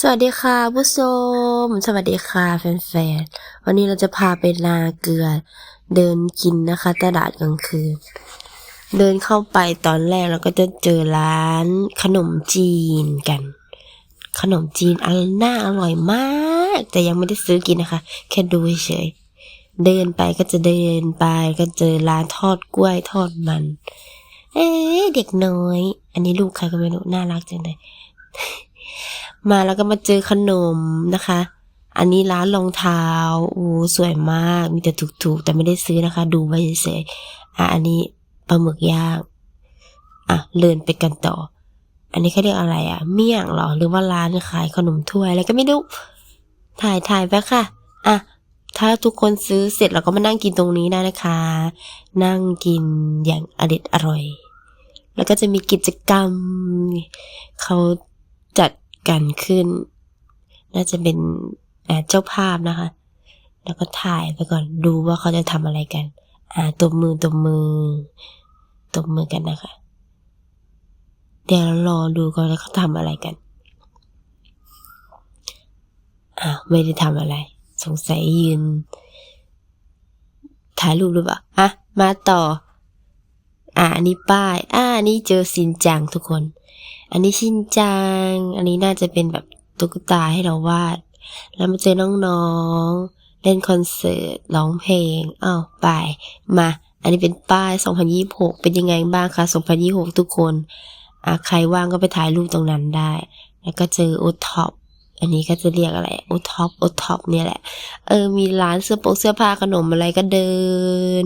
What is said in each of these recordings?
สวัสดีค่ะผู้ชม สวัสดีค่ะแฟนๆ วันนี้เราจะพาไปนาเกลือ เดินกินนะคะ ตลาดกลางคืน เดินเข้าไปตอนแรกเราก็จะเจอร้านขนมจีนกัน ขนมจีนอันน่าอร่อยมาก แต่ยังไม่ได้ซื้อกินนะคะ แค่ดูเฉยๆเดินไปก็จะเดินไปก็เจอร้านทอดกล้วยทอดมัน เอ๊เด็กน้อย อันนี้ลูกใครก็ไม่รู้น่ารักจังเลย มาแล้วก็มาเจอขนมนะคะ อันนี้ร้านรองเท้าโอ้สวยมาก มีแต่ถูกๆ แต่ไม่ได้ซื้อนะคะ ดูไว้เฉยๆอะอันนี้ปลาหมึกย่าง อะเดินไปกันต่อ อันนี้เขาเรียกอะไรอะ เมี่ยงเหรอ หรือว่าร้านขายขนมถ้วยอะไรก็ไม่รู้ ถ่ายถ่ายไปค่ะ อะถ้าทุกคนซื้อเสร็จเราก็มานั่งกินตรงนี้ได้นะคะ นั่งกินอย่างอเด็ดอร่อย แล้วก็จะมีกิจกรรม เขา กันขึ้น น่าจะเป็นเจ้าภาพนะคะ แล้วก็ถ่ายไปก่อนดูว่าเขาจะทำอะไรกัน อ่าตบมือตบมือตบมือกันนะคะ เดี๋ยวรอดูก่อนว่าเขาทำอะไรกันอ่าไม่ได้ทำอะไร สงสัยยืนถ่ายรูปหรือเปล่าอะมาต่อ อ่าอันนี้ป้าย อ่าอันนี้เจอซินจังทุกคน อันนี้ชินจัง อันนี้น่าจะเป็นแบบตุ๊กตาให้เราวาด แล้วมาเจอน้องๆ เล่นคอนเสิร์ต ร้องเพลงอ้าวไป มา อันนี้เป็นป้าย 2026 เป็นยังไงบ้างคะ 2026 ทุกคนอะใครว่างก็ไปถ่ายรูปตรงนั้นได้ แล้วก็เจอโอท็อปอันนี้ก็จะเรียกอะไรโอท็อปโอท็อปเนี่ยแหละ เออ มีร้านเสื้อโปกเสื้อผ้าขนมอะไรก็เดิน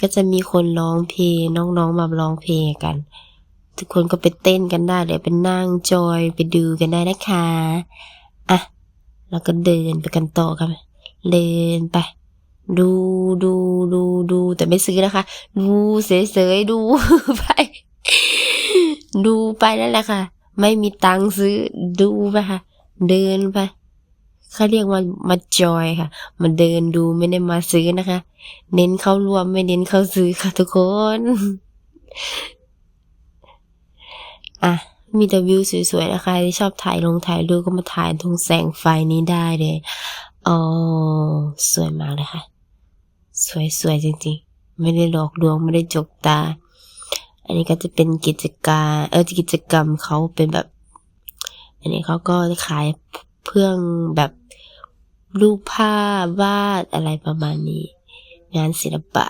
ก็จะมีคนร้องเพลงน้องๆมาร้องเพลงกัน ทุกคนก็ไปเต้นกันได้เดี๋ยไปนั่งจอยไปดูกันได้นะคะอะแล้วก็เดินไปกันต่อกันเดินไป ดูดูดูดูแต่ไม่ซื้อนะคะ ดูเฉยๆดูไป ดูไปนั่นแหละค่ะ ไม่มีตังค์ซื้อดูไปค่ะ เดินไป เขาเรียกว่ามาจอยค่ะ มาเดินดูไม่ได้มาซื้อนะคะ เน้นเข้ารวมไม่เน้นเข้าซื้อค่ะทุกคน อะมีแต่วิวสวยๆนะคะที่ชอบถ่ายลงถ่ายรูปก็มาถ่ายตรงแสงไฟนี้ได้เลยอ๋อสวยมากเลยค่ะ สวยๆจริงๆ ไม่ได้หลอกลวงไม่ได้จกตา อันนี้ก็จะเป็นกิจการเออกิจกรรมเขาเป็นแบบ อันนี้เขาก็ขายเพื่องแบบ รูปภาพวาดอะไรประมาณนี้ งานศิลปะ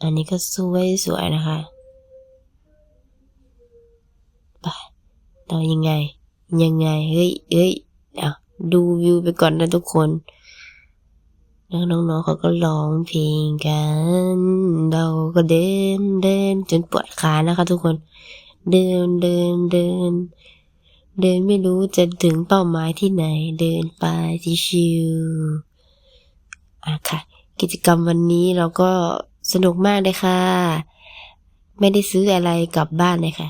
อันนี้ก็สวยสวยๆนะคะไปเรายังไง ยังไง เฮ้ยเฮ้ยอะดูวิวไปก่อนนะทุกคนแล้วน้องๆเขาก็ร้องเพลงกัน เราก็เดินเดินจนปวดขานะคะทุกคน เดินเดินเดิน เดินไม่รู้จะถึงเป้าหมายที่ไหน เดินไปชิวๆอะค่ะ กิจกรรมวันนี้เราก็สนุกมากเลยค่ะ ไม่ได้ซื้ออะไรกลับบ้านเลยค่ะ